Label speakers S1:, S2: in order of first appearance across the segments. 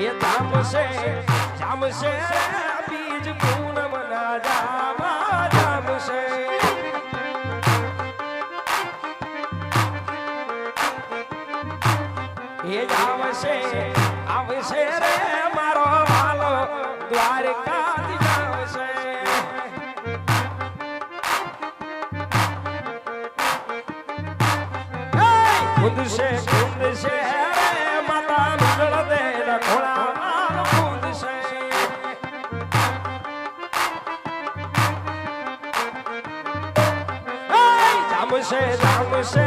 S1: એ જામશે જામશે, બીજ પૂનમના જામા જામશે. એ જામશે, આવશે રે મારો વાલો દ્વારકા જામશે. ખુદ છે ખુદ છે રામ છે રામ છે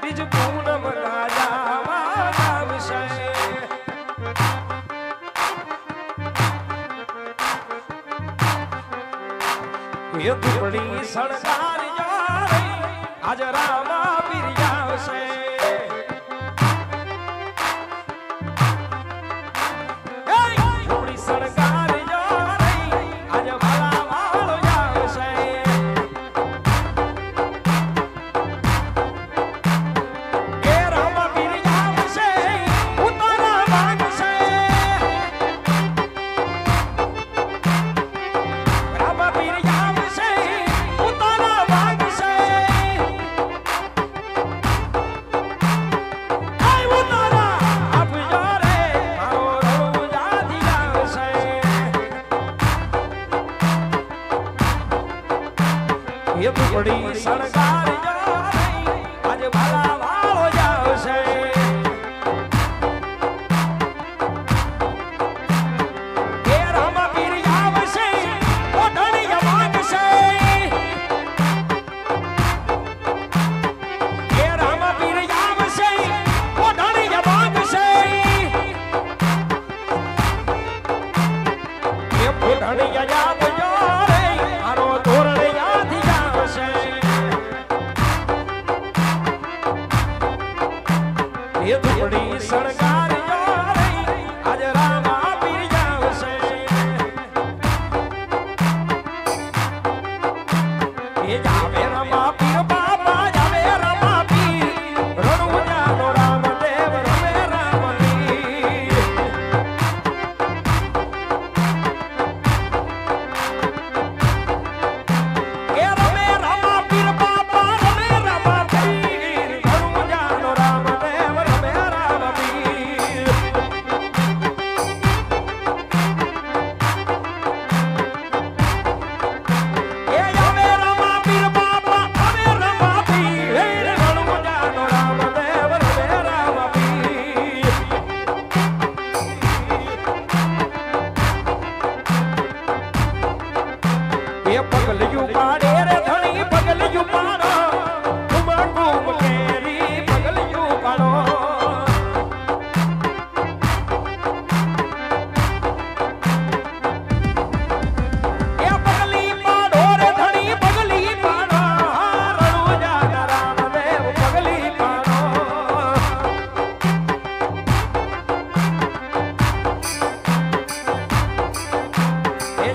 S1: બીજ પૂનમ ના જાવા રામ છે આજ રામા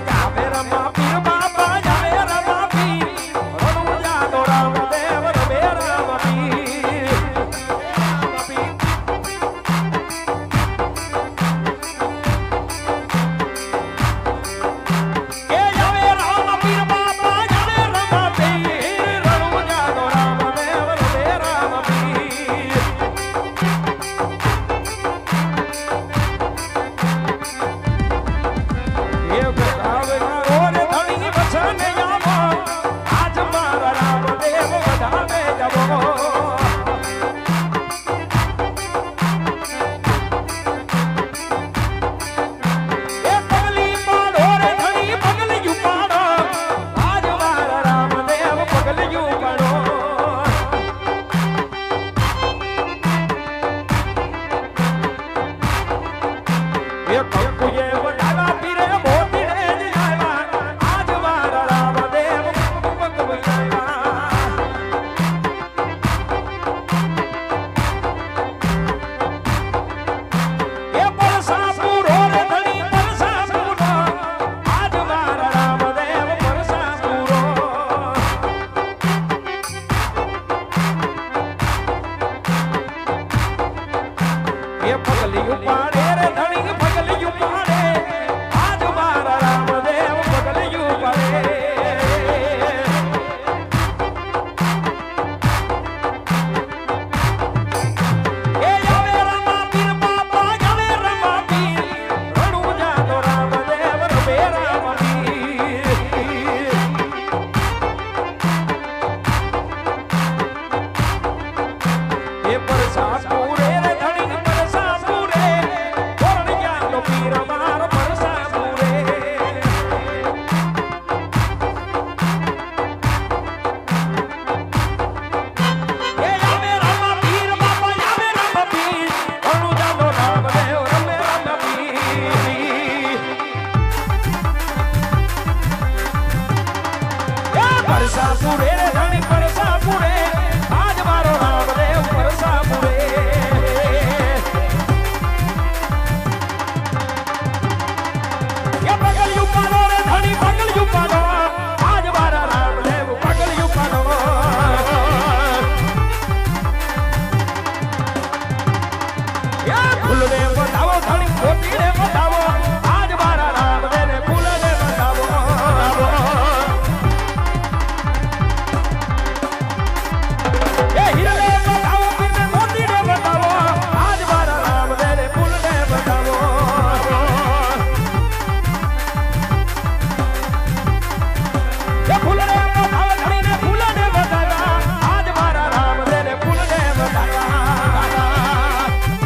S1: Stop it.